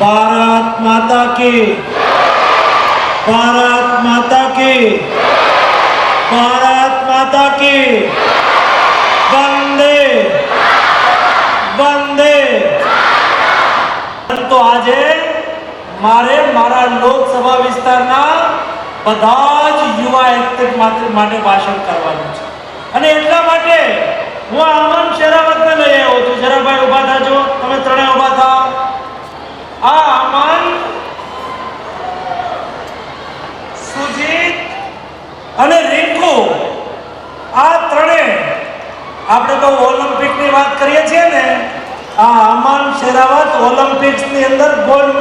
ભારત માતા કી ભારત માતા કી ભારત માતા કી વંદે વંદે તો આજે મારે મારા લોકસભા વિસ્તારના બધા જ યુવા એક્ટિવ માટે ભાષણ કરવાનું છે. અને એટલા માટે હું આમન શેરાવતને લઈ આવ્યો છું. શેરાભાઈ, ઊભા થાજો. અને રિંકુ આ ત્રણે આપણે તો ઓલિમ્પિકની વાત કરીએ છીએ ને, આ અમન શેરાવત ઓલિમ્પિક્સની અંદર ગોલ્ડ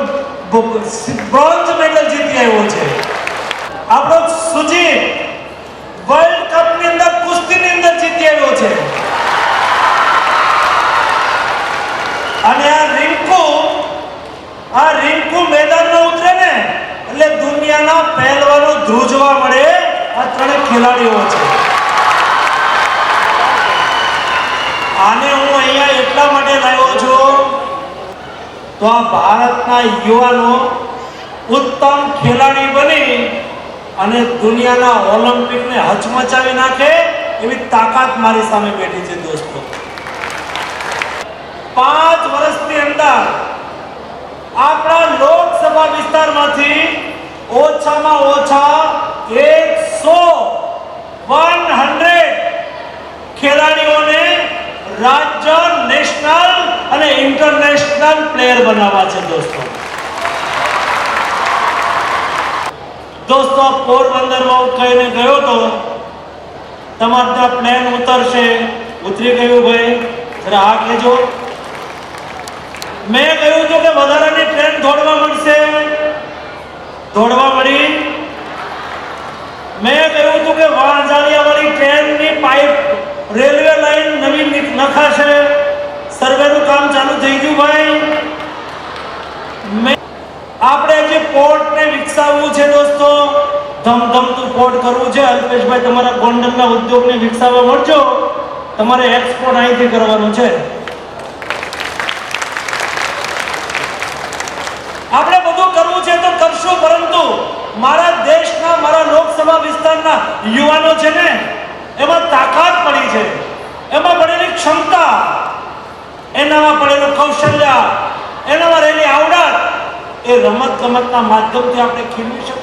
બ્રોન્ઝ મેડલ જીતી આવ્યો છે. આપણો સુજીત વર્લ્ડ કપની અંદર કુસ્તીની અંદર જીતી આવ્યો છે અને આ રિંકુ આ રિંકુ મેદાનમાં ઉતરે ને એટલે દુનિયાના પહેલવાનો ધ્રુજવા મળે આ ત્રણે ખેલાડીઓ છે. આને હું અહીંયા એટલા માટે લાવ્યો છું, તો આ ભારતના યુવાનો ઉત્તમ ખેલાડી બની અને દુનિયાના ઓલિમ્પિકને હચમચાવી નાખે એવી તાકાત મારી સામે બેઠી છે દોસ્તો. પાંચ વર્ષની અંદર આપણા લોકસભા વિસ્તારમાંથી ઓછામાં ઓછા રાજ્ય નેશનલ અને ઇન્ટરનેશનલ પ્લેયર બનાવવા છે દોસ્તો. દોસ્તો પોરબંદરમાં હું કહીને ગયો તો તમારે ત્યાં પ્લેન ઉતરશે. ઉતરી ગયું ભાઈ, જરા આ કહેજો મેં કહ્યું હતું કે વધારાની ટ્રેન દોડવા મળશે. નખાશે સર્વેનું કામ ચાલુ થઈ ગયું ભાઈ. આપણે જે પોર્ટને વિકસાવવું છે દોસ્તો, ધમધમતું પોર્ટ કરવું છે. અલ્પેશભાઈ, તમારા ગોંડલના ઉદ્યોગને વિકસાવવા મળજો. તમારે એક્સપોર્ટ અહીંથી કરવાનું છે. આપણે બધું કરવું છે તો કરશું, પરંતુ મારા દેશના, મારા લોકસભા વિસ્તારના યુવાનો છે ને, એમાં તાકાત છે ક્ષમતા એનામાં પડેલું કૌશલ્ય એનામાં રહેલી આવડત એ રમત ગમતના માધ્યમથી આપણે ખીલવી શકીએ.